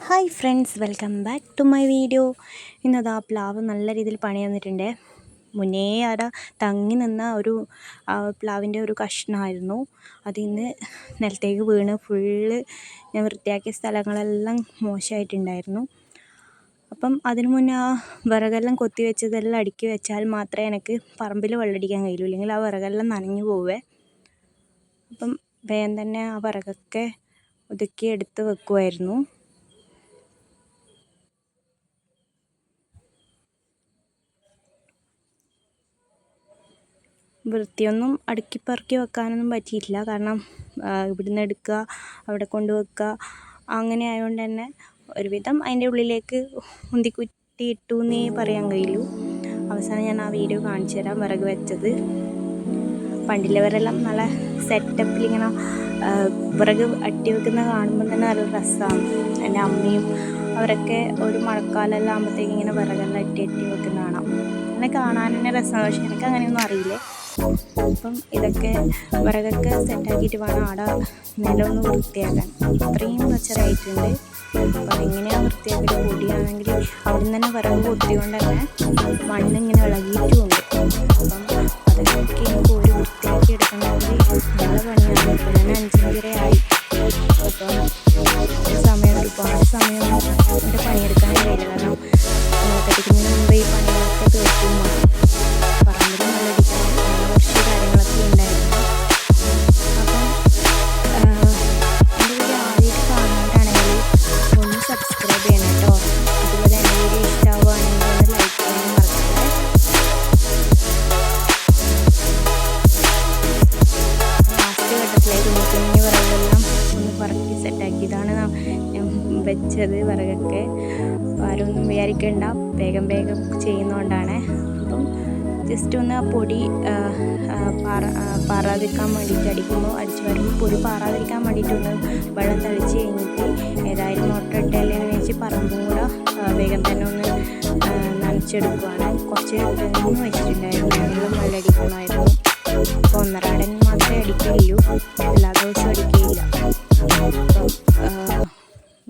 Hi friends welcome back to my video ഇന്നത് ആ പ്ലാവ് നല്ല രീതിയിൽ പണി തന്നിട്ടുണ്ട്. മുന്നേ അവിടെ തങ്ങി നിന്ന ഒരു പ്ലാവിന്റെ ഒരു കഷ്ണമായിരുന്നു അതിന്ന് നിലത്തേക്ക് വീണ് ഫുള്ള് ഞാൻ വൃത്തിയാക്കിയ സ്ഥലങ്ങളെല്ലാം മോശമായിട്ടുണ്ടായിരുന്നു അപ്പം അതിന് മുന്നേ ആ വിറകെല്ലാം കൊത്തി വെച്ചതെല്ലാം അടുക്കി വെച്ചാൽ മാത്രമേ എനിക്ക് പറമ്പിൽ വെള്ളടിക്കാൻ കഴിയൂ. ഇല്ലെങ്കിൽ ആ വിറകെല്ലാം നനഞ്ഞു പോവേ. അപ്പം വേഗം തന്നെ ആ വിറകൊക്കെ ഒതുക്കി എടുത്ത് വെക്കുമായിരുന്നു വൃത്തിയൊന്നും അടുക്കി പെറുക്കി വെക്കാനൊന്നും പറ്റിയിട്ടില്ല. കാരണം ഇവിടുന്ന് എടുക്കുക അവിടെ കൊണ്ട് വെക്കുക അങ്ങനെ ആയതുകൊണ്ട് തന്നെ ഒരുവിധം അതിന്റെ ഉള്ളിലേക്ക് ഉന്തിക്കുറ്റി ഇട്ടു എന്നേ പറയാൻ കഴിയൂ. അവസാനം ഞാൻ ആ വീഡിയോ കാണിച്ചു തരാം വിറക് വെച്ചത്. പണ്ടില്ലവരെല്ലാം നല്ല സെറ്റപ്പിൽ ഇങ്ങനെ വിറക് അട്ടി വെക്കുന്ന കാണുമ്പോൾ തന്നെ നല്ല രസമാണ് എന്റെ അമ്മയും അവരൊക്കെ ഒരു മഴക്കാലമെല്ലാം ആകുമ്പോഴത്തേക്ക് ഇങ്ങനെ വിറകെല്ലാം അട്ടി അട്ടി വെക്കുന്ന കാണാം. അങ്ങനെ കാണാൻ തന്നെ രസമാണ് പക്ഷെ എനിക്ക് അങ്ങനെയൊന്നും അറിയില്ലേ. അപ്പം ഇതൊക്കെ വിറകൊക്കെ സെറ്റാക്കിയിട്ട് വേണം അവിടെ നിലമൊന്ന് വൃത്തിയാക്കാൻ. ഇത്രയും കച്ചറായിട്ടുണ്ട് അപ്പം എങ്ങനെയാണ് വൃത്തിയാക്കൽ പൊടിയാണെങ്കിൽ അവിടെ നിന്ന് തന്നെ വിറക് കൊത്തിക്കൊണ്ട് തന്നെ മണ്ണിങ്ങനെ ഇളകിയിട്ടുമുണ്ട്. അപ്പം അതൊക്കെ എനിക്ക് ഒരു വൃത്തിയാക്കി എടുക്കണമെങ്കിൽ നല്ല പണിയാണ്. ഇപ്പം ഞാൻ അഞ്ചഞ്ചര ആയി അപ്പം സമയം ഒരുപാട് സമയം എന്റെ പണിയെടുക്കാൻ കഴിയില്ല കാരണം പഠിക്കുന്നതിന് മുമ്പ് ഈ പണികളൊക്കെ തീർക്കും വെച്ചത് വിറകൊക്കെ ആരും വിചാരിക്കണ്ട. വിചാരിക്കേണ്ട വേഗം വേഗം ചെയ്യുന്നതുകൊണ്ടാണ് അപ്പം ജസ്റ്റ് ഒന്ന് ആ പൊടി പാറ പാറാതിരിക്കാൻ വേണ്ടിയിട്ട് അടിക്കുമ്പോൾ അടിച്ചു വരുമ്പോൾ പൊടി പാറാതിരിക്കാൻ വേണ്ടിയിട്ടൊന്ന് വെള്ളം തളിച്ച് കഴിഞ്ഞിട്ട് ഏതായാലും മോട്ടർ ഇട്ടല്ലേ എന്ന് വെച്ച് പറമ്പും കൂടെ വേഗം തന്നെ ഒന്ന് നനച്ചെടുക്കുവാണ്. കുറച്ച് തെങ്ങ് വെച്ചിട്ടുണ്ടായിരുന്നു വെള്ളം അടിക്കണമായിരുന്നു അപ്പോൾ ഒന്നരാടൻ മാത്രമേ അടിക്കുകയുള്ളൂ എല്ലാ ദിവസവും അടിക്കുകയില്ല. അപ്പോൾ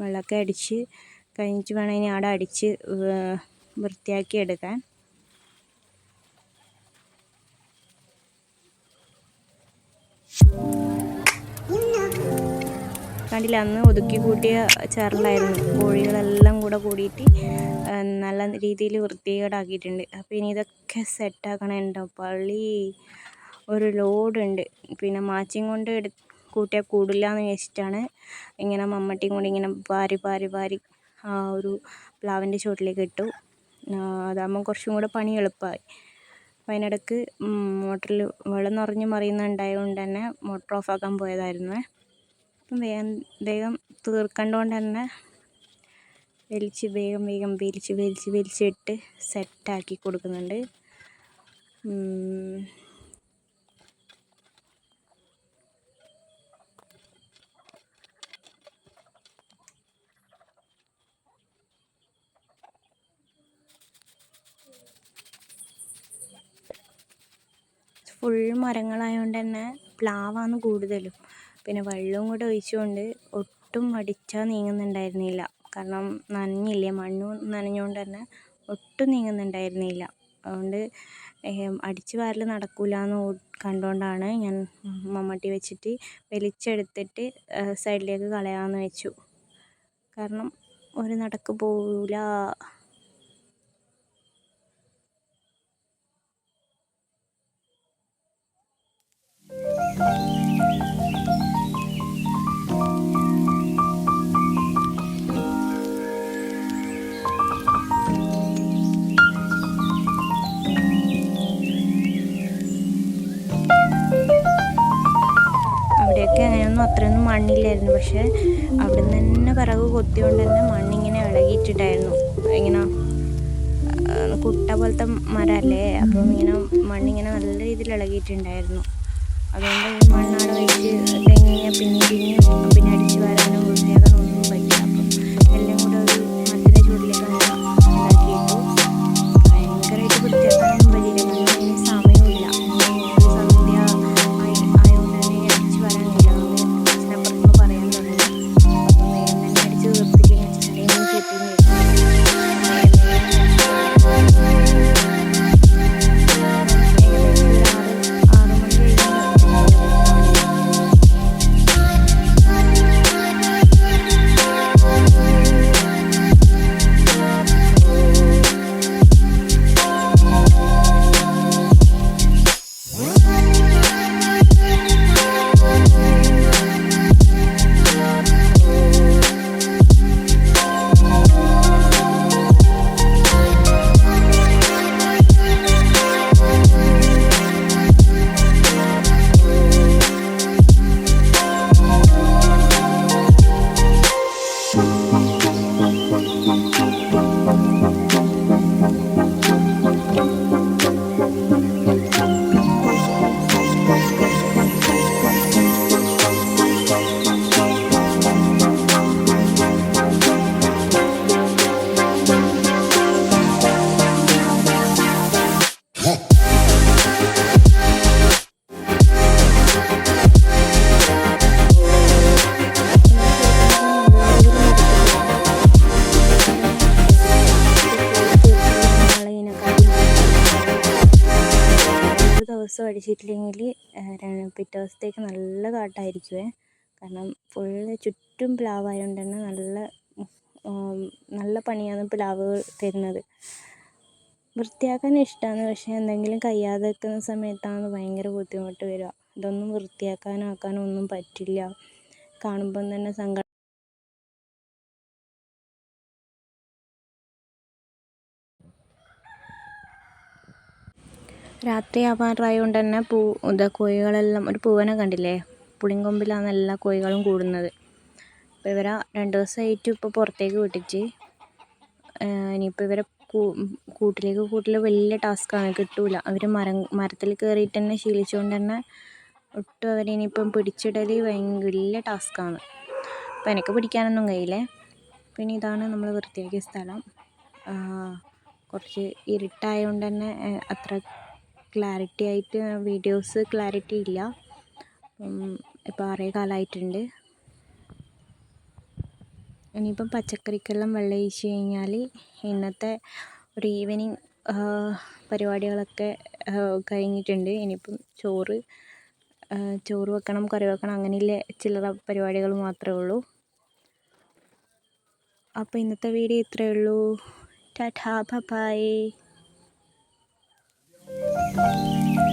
വെള്ളമൊക്കെ അടിച്ച് കഴിഞ്ഞിട്ട് വേണം ഇനി അവിടെ അടിച്ച് വൃത്തിയാക്കി എടുക്കാൻ. കണ്ടില്ല അന്ന് ഒതുക്കി കൂട്ടിയ ചേറലായിരുന്നു. കോഴികളെല്ലാം കൂടെ കൂടിയിട്ട് നല്ല രീതിയിൽ വൃത്തികേടാക്കിയിട്ടുണ്ട്. അപ്പോൾ ഇനി ഇതൊക്കെ സെറ്റാക്കണമുണ്ടോ പള്ളി ഒരു ലോഡുണ്ട് പിന്നെ മാച്ചിങ് കൊണ്ട് എടു കൂട്ടിയാൽ കൂടില്ല എന്ന് വെച്ചിട്ടാണ് ഇങ്ങനെ മമ്മട്ടിയും കൂടി ഇങ്ങനെ വാരി വാരി വാരി ആ ഒരു പ്ലാവിന്റെ ചുവട്ടിലേക്ക് ഇട്ടു. അതാകുമ്പോൾ കുറച്ചും കൂടെ പണി എളുപ്പമായി. അതിനിടയ്ക്ക് മോട്ടറിൽ വെള്ളം നിറഞ്ഞ് മറിയുന്നുണ്ടായതുകൊണ്ട് തന്നെ മോട്ടർ ഓഫാക്കാൻ പോയതായിരുന്നു. അപ്പം വേഗം വേഗം തീർക്കണ്ടോണ്ട് തന്നെ വലിച്ച് വേഗം വേഗം വലിച്ച് വലിച്ച് വലിച്ചിട്ട് സെറ്റാക്കി കൊടുക്കുന്നുണ്ട്. ഫുൾ മരങ്ങളായതുകൊണ്ട് തന്നെ പ്ലാവാണ് കൂടുതലും. പിന്നെ വെള്ളവും കൂടെ ഒഴിച്ചുകൊണ്ട് ഒട്ടും അടിച്ചാൽ നീങ്ങുന്നുണ്ടായിരുന്നില്ല. കാരണം നനഞ്ഞില്ലേ മണ്ണ് നനഞ്ഞുകൊണ്ട് തന്നെ ഒട്ടും നീങ്ങുന്നുണ്ടായിരുന്നില്ല. അതുകൊണ്ട് അടിച്ച് വാരൽ നടക്കില്ല എന്ന് കണ്ടുകൊണ്ടാണ് ഞാൻ മമ്മട്ടി വെച്ചിട്ട് വലിച്ചെടുത്തിട്ട് സൈഡിലേക്ക് കളയാമെന്ന് വെച്ചു. കാരണം ഒരു നടക്ക് പോവില്ല അവിടെയൊക്കെ അങ്ങനെയൊന്നും അത്രയൊന്നും മണ്ണില്ലായിരുന്നു. പക്ഷെ അവിടെ നിന്ന് തന്നെ വിറക് കൊത്തിയോണ്ട് തന്നെ മണ്ണിങ്ങനെ ഇളകിയിട്ടിട്ടായിരുന്നു. ഇങ്ങനെ കുട്ട പോലത്തെ മരമല്ലേ? അപ്പം ഇങ്ങനെ മണ്ണിങ്ങനെ നല്ല രീതിയിൽ ഇളകിയിട്ടുണ്ടായിരുന്നു. അതുകൊണ്ട് ഈ മണ്ണാട് വെച്ച് തെങ്ങിയ പിന്നെ പിന്നെ പിന്നെ അടിച്ചു വരാനും അടിച്ചിട്ടില്ലെങ്കിൽ പിറ്റേ ദിവസത്തേക്ക് നല്ല കാട്ടായിരിക്കുമേ കാരണം ഫുള്ള് ചുറ്റും പ്ലാവായതുകൊണ്ട് തന്നെ നല്ല നല്ല പണിയാണ് പ്ലാവ് തരുന്നത്. വൃത്തിയാക്കാൻ ഇഷ്ടമാണ് പക്ഷേ എന്തെങ്കിലും കയ്യാതെ നിൽക്കുന്ന സമയത്താണ് ഭയങ്കര ബുദ്ധിമുട്ട് വരിക. ഇതൊന്നും വൃത്തിയാക്കാനോ ആക്കാനോ ഒന്നും പറ്റില്ല. കാണുമ്പം തന്നെ സങ്കടം രാത്രി ആവാറായതുകൊണ്ട് തന്നെ പൂ ഇത് കോഴികളെല്ലാം ഒരു പൂവനെ കണ്ടില്ലേ? പുളിങ്കൊമ്പിലാണ് എല്ലാ കോഴികളും കൂടുന്നത്. അപ്പോൾ ഇവരെ രണ്ട് ദിവസമായിട്ട് ഇപ്പോൾ പുറത്തേക്ക് വിട്ടിച്ച് ഇനിയിപ്പോൾ ഇവരെ കൂട്ടിലേക്ക് കൂട്ടിൽ വലിയ ടാസ്ക്കാണ് കിട്ടൂല. അവർ മരം മരത്തിൽ കയറിയിട്ട് തന്നെ ശീലിച്ചുകൊണ്ട് തന്നെ ഒട്ടും അവരെ ഇനിയിപ്പം പിടിച്ചിടൽ വലിയ ടാസ്ക്കാണ് അപ്പോൾ എനിക്ക് പിടിക്കാനൊന്നും കഴിയില്ലേ? പിന്നെ ഇതാണ് നമ്മൾ വൃത്തിയാക്കിയ സ്ഥലം. കുറച്ച് ഇരുട്ടായതുകൊണ്ട് തന്നെ അത്ര ക്ലാരിറ്റി ആയിട്ട് വീഡിയോസ് ക്ലാരിറ്റി ഇല്ല. ഇപ്പോൾ ആറേ കാലമായിട്ടുണ്ട് ഇനിയിപ്പം പച്ചക്കറിക്കെല്ലാം വെള്ളം ഒഴിച്ച് കഴിഞ്ഞാൽ ഇന്നത്തെ ഒരു ഈവനിങ് പരിപാടികളൊക്കെ കഴിഞ്ഞിട്ടുണ്ട്. ഇനിയിപ്പം ചോറ് ചോറ് വെക്കണം കറി വെക്കണം അങ്ങനെയുള്ള ചില്ലറ പരിപാടികൾ മാത്രമേ ഉള്ളൂ. അപ്പോൾ ഇന്നത്തെ വീഡിയോ ഇത്രയേ ഉള്ളൂ. Tata bye Música